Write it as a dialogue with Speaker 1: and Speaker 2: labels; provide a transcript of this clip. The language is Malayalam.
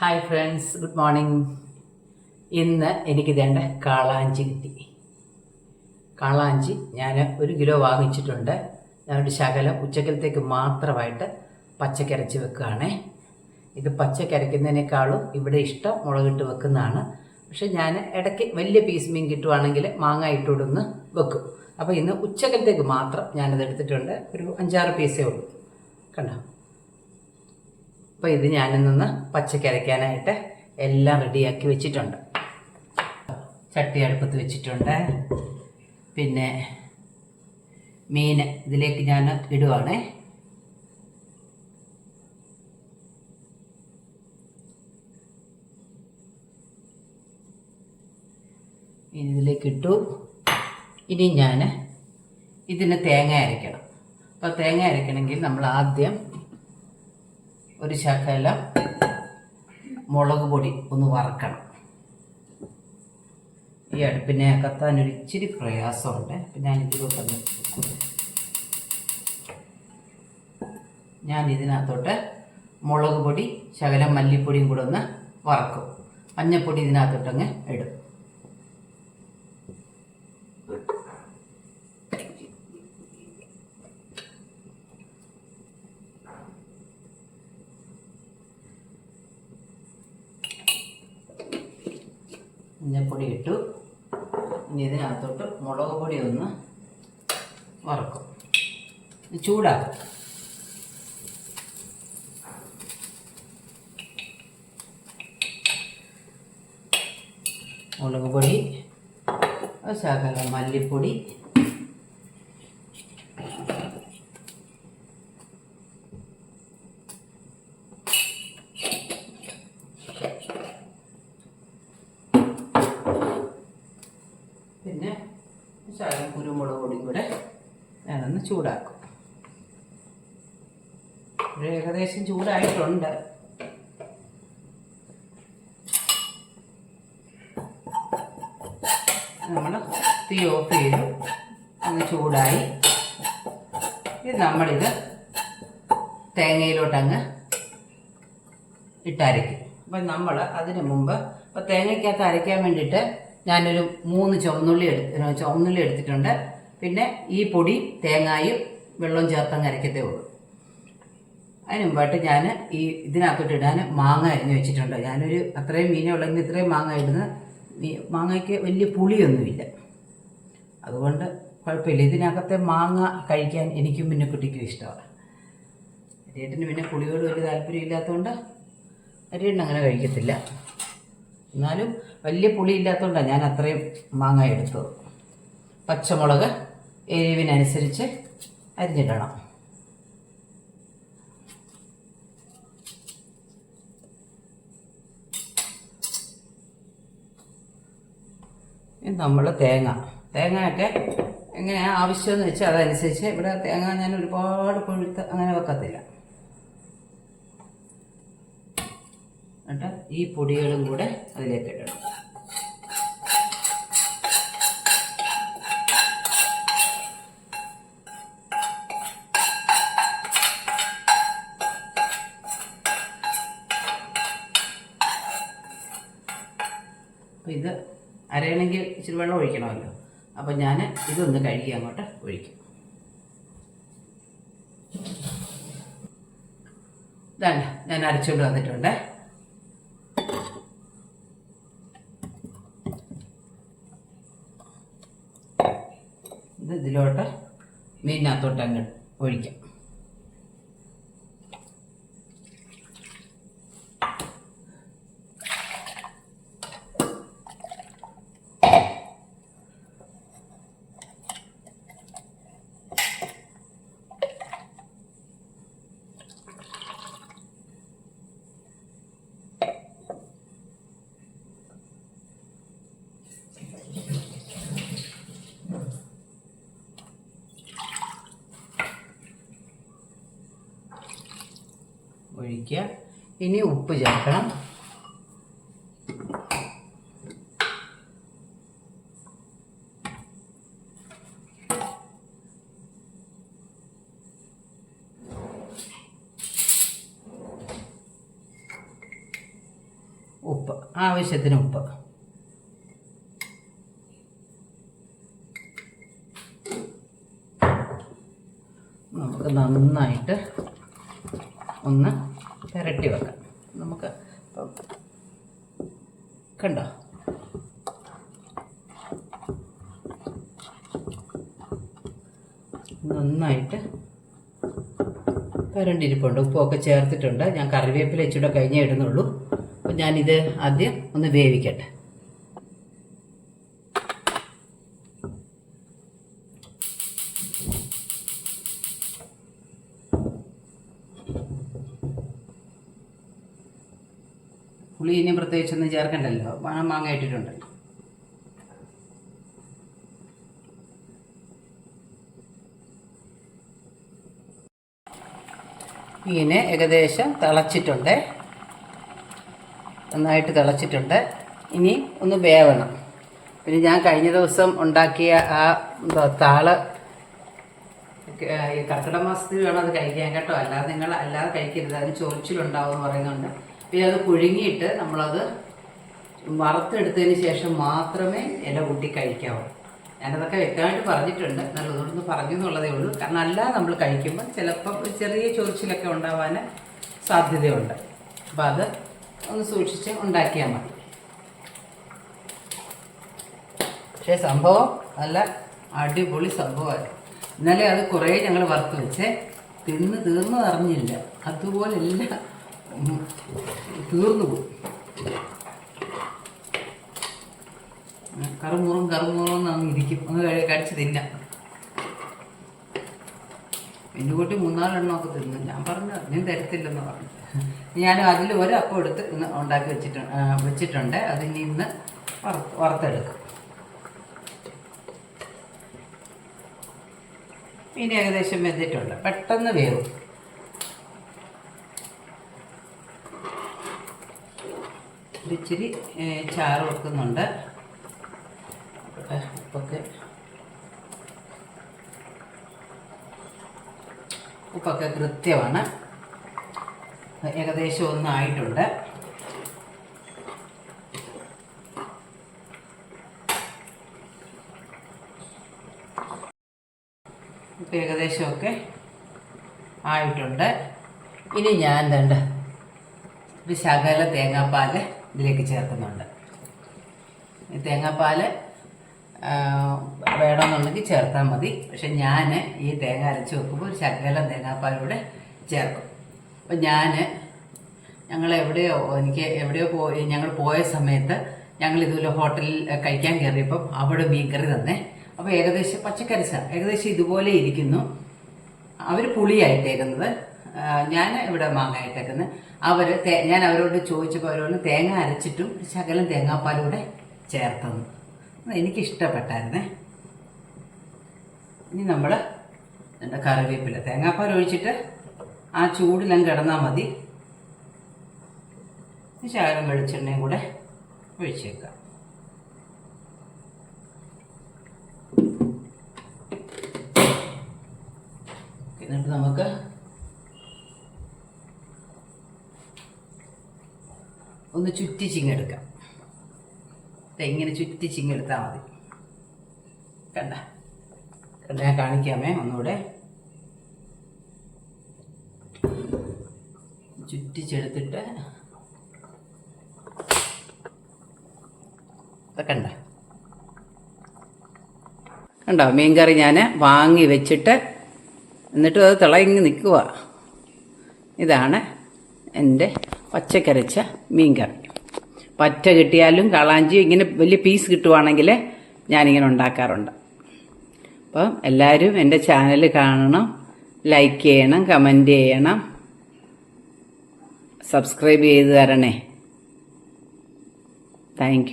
Speaker 1: ഹായ് ഫ്രണ്ട്സ് ഗുഡ് മോർണിംഗ് ഇന്ന് എനിക്ക് തേണ്ട കാളാഞ്ചി കിട്ടി. കാളാഞ്ചി ഞാൻ ഒരു കിലോ വാങ്ങിച്ചിട്ടുണ്ട്. ഞാനൊരു ശകലം ഉച്ചക്കലത്തേക്ക് മാത്രമായിട്ട് പച്ചക്കരച്ച് വെക്കുകയാണേ. ഇത് പച്ചക്കരയ്ക്കുന്നതിനേക്കാളും ഇവിടെ ഇഷ്ടം മുളകിട്ട് വെക്കുന്നതാണ്. പക്ഷെ ഞാൻ ഇടയ്ക്ക് വലിയ പീസ് മീൻ കിട്ടുവാണെങ്കിൽ മാങ്ങ ഇട്ടുകൊടുന്ന് വെക്കും. അപ്പോൾ ഇന്ന് ഉച്ചക്കലത്തേക്ക് മാത്രം ഞാനത് എടുത്തിട്ടുണ്ട്. ഒരു അഞ്ചാറ് പീസേ ഉള്ളൂ. കണ്ടോ? അപ്പോൾ ഇത് ഞാനിന്ന് പച്ചക്കരയ്ക്കാനായിട്ട് എല്ലാം റെഡിയാക്കി വെച്ചിട്ടുണ്ട്. ചട്ടി അടുപ്പത്ത് വെച്ചിട്ടുണ്ട്. പിന്നെ മീൻ ഇതിലേക്ക് ഞാൻ ഇടുവാണ്. ഇതിലേക്ക് ഇട്ടു. ഇനി ഞാൻ ഇതിന് തേങ്ങ അരയ്ക്കണം. അപ്പോൾ തേങ്ങ അരയ്ക്കണമെങ്കിൽ നമ്മൾ ആദ്യം ഒരു ശാഖയില മുളക് പൊടി ഒന്ന് വറക്കണം. ഈ അടുപ്പിനെ കത്താൻ ഒരു ഇച്ചിരി പ്രയാസമുണ്ട്. പിന്നെ ഞാൻ ഇതിലോട്ട് ഞാൻ ഇതിനകത്തോട്ട് മുളക് പൊടി ശകലം മല്ലിപ്പൊടിയും കൂടെ ഒന്ന് വറക്കും. മഞ്ഞപ്പൊടി ഇതിനകത്തോട്ടങ്ങ് ഇടും. മഞ്ഞപ്പൊടി ഇട്ടു. ഇനി ഇതിനകത്തോട്ട് മുളക് പൊടി ഒന്ന് വറക്കും. ചൂടാക്കും. മുളക് പൊടി ശകലം മല്ലിപ്പൊടി പിന്നെ ശകലം കുരുമുളക് പൊടിയും കൂടെ ഞാനൊന്ന് ചൂടാക്കും. ഏകദേശം ചൂടായിട്ടുണ്ട്. നമ്മൾ തീ ഓഫ് ചെയ്തു. ഒന്ന് ചൂടായി. ഇത് നമ്മളിത് തേങ്ങയിലോട്ടങ്ങ് ഇട്ടരയ്ക്കും. അപ്പം നമ്മൾ അതിന് മുമ്പ് ഇപ്പം തേങ്ങയ്ക്കകത്ത് അരയ്ക്കാൻ വേണ്ടിയിട്ട് ഞാനൊരു മൂന്ന് ചുവന്നുള്ളി എടുത്ത് ചുവന്നുള്ളി എടുത്തിട്ടുണ്ട്. പിന്നെ ഈ പൊടി തേങ്ങായും വെള്ളവും ചേർത്തങ്ങ് അരയ്ക്കത്തേ ഉള്ളൂ. അതിന് മുമ്പായിട്ട് ഞാൻ ഈ ഇതിനകത്തോട്ട് ഇടാൻ മാങ്ങ അരിഞ്ഞ് വെച്ചിട്ടുണ്ട്. ഞാനൊരു അത്രയും മീനെ ഇത്രയും മാങ്ങ ഇടുന്ന മാങ്ങയ്ക്ക് വലിയ പുളിയൊന്നുമില്ല. അതുകൊണ്ട് കുഴപ്പമില്ല. ഇതിനകത്തെ മാങ്ങ കഴിക്കാൻ എനിക്കും പിന്നെ കുട്ടിക്കും ഇഷ്ടമാണ്. അരിയേട്ടന് പിന്നെ പുളിയോട് വലിയ താല്പര്യം ഇല്ലാത്തതുകൊണ്ട് അരിയേട്ടൻ അങ്ങനെ കഴിക്കത്തില്ല. എന്നാലും വലിയ പുളി ഇല്ലാത്തതുകൊണ്ടാണ് ഞാൻ അത്രയും മാങ്ങ എടുത്തത്. പച്ചമുളക് എരിവിനനുസരിച്ച് അരിഞ്ഞിടണം. നമ്മൾ തേങ്ങ. തേങ്ങയൊക്കെ എങ്ങനെയാണ് ആവശ്യമെന്ന് വെച്ചാൽ അതനുസരിച്ച് ഇവിടെ തേങ്ങ ഞാൻ ഒരുപാട് കൊഴുത്ത് അങ്ങനെ വെക്കത്തില്ല എന്നിട്ട് ഈ പൊടികളും കൂടെ അതിലേക്ക് ഇടണം. അപ്പോൾ ഇത് അരയണമെങ്കിൽ ഇച്ചിരി വെള്ളം ഒഴിക്കണമല്ലോ. അപ്പോൾ ഞാൻ ഇതൊന്ന് കഴുകി അങ്ങോട്ട് ഒഴിക്കും. ഇതാണ് ഞാൻ അരച്ചുകൊണ്ട് വന്നിട്ടുണ്ട് ഇത് ഇതിലോട്ട് മീനിനകത്തോട്ട് അങ്ങ് ഒഴിക്കാം. ഒഴിക്കുക ഇനി ഉപ്പ് ചേർക്കണം. ഉപ്പ് ആവശ്യത്തിന് ഉപ്പ്. നമുക്ക് നന്നായിട്ട് ഒന്ന് പുരട്ടി വെക്കാം. നമുക്ക് കണ്ടോ? നന്നായിട്ട് പരണ്ടിരിപ്പുണ്ട്. ഉപ്പൊക്കെ ചേർത്തിട്ടുണ്ട്. ഞാൻ കറിവേപ്പില ഇച്ചിരി കഴിഞ്ഞേ ഇടുന്നുള്ളൂ. അപ്പം ഞാനിത് ആദ്യം ഒന്ന് വേവിക്കട്ടെ. പുളി ഇനി പ്രത്യേകിച്ചൊന്നും ചേർക്കണ്ടല്ലോ? മാങ്ങ ഇട്ടിട്ടുണ്ടല്ലോ മീൻ ഏകദേശം തിളച്ചിട്ടുണ്ട്. നന്നായിട്ട് തിളച്ചിട്ടുണ്ട്. ഇനി ഒന്ന് വേവണം. പിന്നെ ഞാൻ കഴിഞ്ഞ ദിവസം ഉണ്ടാക്കിയ ആ താൾ കർക്കിടക മാസത്തിൽ വേണം അത് കഴിക്കാൻ കേട്ടോ. അല്ലാതെ നിങ്ങൾ അല്ലാതെ കഴിക്കരുത്. അതിന് ചൊറിച്ചിലുണ്ടാവും എന്ന് പറയുന്നുണ്ട്. പിന്നെ അത് പുഴുങ്ങിയിട്ട് നമ്മളത് വറുത്തെടുത്തതിന് ശേഷം മാത്രമേ ഇല കൂട്ടി കഴിക്കാവൂ. ഞാനതൊക്കെ വ്യക്തമായിട്ട് പറഞ്ഞിട്ടുണ്ട്. നല്ലതുകൊണ്ടൊന്ന് പറഞ്ഞു എന്നുള്ളതേ ഉള്ളൂ. കാരണം അല്ലാതെ നമ്മൾ കഴിക്കുമ്പോൾ ചിലപ്പം ഒരു ചെറിയ ചൊറിച്ചിലൊക്കെ ഉണ്ടാവാൻ സാധ്യതയുണ്ട്. അപ്പം അത് ഒന്ന് സൂക്ഷിച്ച് ഉണ്ടാക്കിയാൽ മതി. പക്ഷേ സംഭവം നല്ല അടിപൊളി സംഭവമായിരുന്നു. ഇന്നലെ അത് കുറേ ഞങ്ങൾ വറുത്ത് വെച്ചേ. തിന്ന് തീർന്നു അറിഞ്ഞില്ല അതുപോലെ എല്ലാം തീർന്നു പോയി. കറുമുറും കറുമുറും അങ്ങ് ഇരിക്കും. അങ്ങ് കഴി കടിച്ച് തിന്നാം. എന്റെ കൂട്ടി മൂന്നാലെണ്ണമൊക്കെ തിന്നു. ഞാൻ പറഞ്ഞു ഞാൻ തരത്തില്ലെന്ന് പറഞ്ഞു. ഞാൻ അതിൽ ഒരപ്പം എടുത്ത് ഇന്ന് ഉണ്ടാക്കി വെച്ചിട്ടുണ്ട്. വെച്ചിട്ടുണ്ട് അതിനി ഇന്ന് വറുത്ത് വറുത്തെടുക്കും. ഇനി ഏകദേശം വെന്തിട്ടുണ്ട്. പെട്ടെന്ന് വേവും. ഏ, ചാറ് നോക്കട്ടെ, ഉപ്പൊക്കെ. ഉപ്പൊക്കെ കൃത്യമാണ്. ഏകദേശം ഒന്നായിട്ടുണ്ട്. ഇപ്പം ഏകദേശമൊക്കെ ആയിട്ടുണ്ട്. ഇനി ഞാൻ എന്താണ്ട് ഒരു ശകല തേങ്ങാപ്പാൽ ഇതിലേക്ക് ചേർക്കുന്നുണ്ട്. ആ, വേണമെന്നുണ്ടെങ്കിൽ ചേർത്താൽ മതി. പക്ഷെ ഞാൻ ഈ തേങ്ങ അരച്ച് വെക്കുമ്പോൾ ഒരു ശകലം തേങ്ങാപ്പാലൂടെ ചേർക്കും. അപ്പം ഞാൻ ഞങ്ങൾ എവിടെയോ എനിക്ക് എവിടെയോ പോയി ഞങ്ങൾ പോയ സമയത്ത് ഞങ്ങൾ ഇതുപോലെ ഹോട്ടലിൽ കഴിക്കാൻ കയറിയപ്പം അവിടെ മീൻകറി തന്നെ. അപ്പോൾ ഏകദേശം പച്ചക്കറി സാർ ഏകദേശം ഇതുപോലെ ഇരിക്കുന്നു. അവർ പുളിയായിട്ടേക്കുന്നത്. ഞാൻ ഇവിടെ മാങ്ങ ഇട്ടേക്കുന്നത് അവർ ഞാൻ അവരോട് ചോദിച്ചപ്പോൾ അവരോട് തേങ്ങ അരച്ചിട്ടും ശകലം തേങ്ങാപ്പാലൂടെ ചേർത്തെന്ന് എനിക്ക് എനിക്കിഷ്ടപ്പെട്ടായിരുന്നേ. ഇനി നമ്മൾ എന്റെ കറിവേപ്പില. തേങ്ങാപ്പാൽ ഒഴിച്ചിട്ട് ആ ചൂടിലങ്ങ് കിടന്നാൽ മതി. ശകലം വെളിച്ചെണ്ണയും കൂടെ ഒഴിച്ചേക്കാം. നമുക്ക് ഒന്ന് ചുറ്റി ചിങ്ങെടുക്കാം. ദേ ഇങ്ങനെ ചുറ്റി ചിങ്ങെടുത്താൽ മതി. കണ്ട? കണ്ട ഞാൻ കാണിക്കാമേ ഒന്നുകൂടെ. ചുറ്റിച്ചെടുത്തിട്ട്. കണ്ട. കണ്ടോ? മീൻകറി ഞാൻ വാങ്ങി വെച്ചിട്ട് എന്നിട്ടും അത് തിളങ്ങി നിൽക്കുക ഇതാണ് എന്റെ പച്ചക്കരച്ച മീൻകറി പറ്റ കിട്ടിയാലും കളാഞ്ചി ഇങ്ങനെ വലിയ പീസ് കിട്ടുവാണെങ്കിൽ ഞാനിങ്ങനെ ഉണ്ടാക്കാറുണ്ട്. അപ്പം എല്ലാവരും എന്റെ ചാനൽ കാണണം ലൈക്ക് ചെയ്യണം കമന്റ് ചെയ്യണം. സബ്സ്ക്രൈബ് ചെയ്ത് തരണേ. താങ്ക്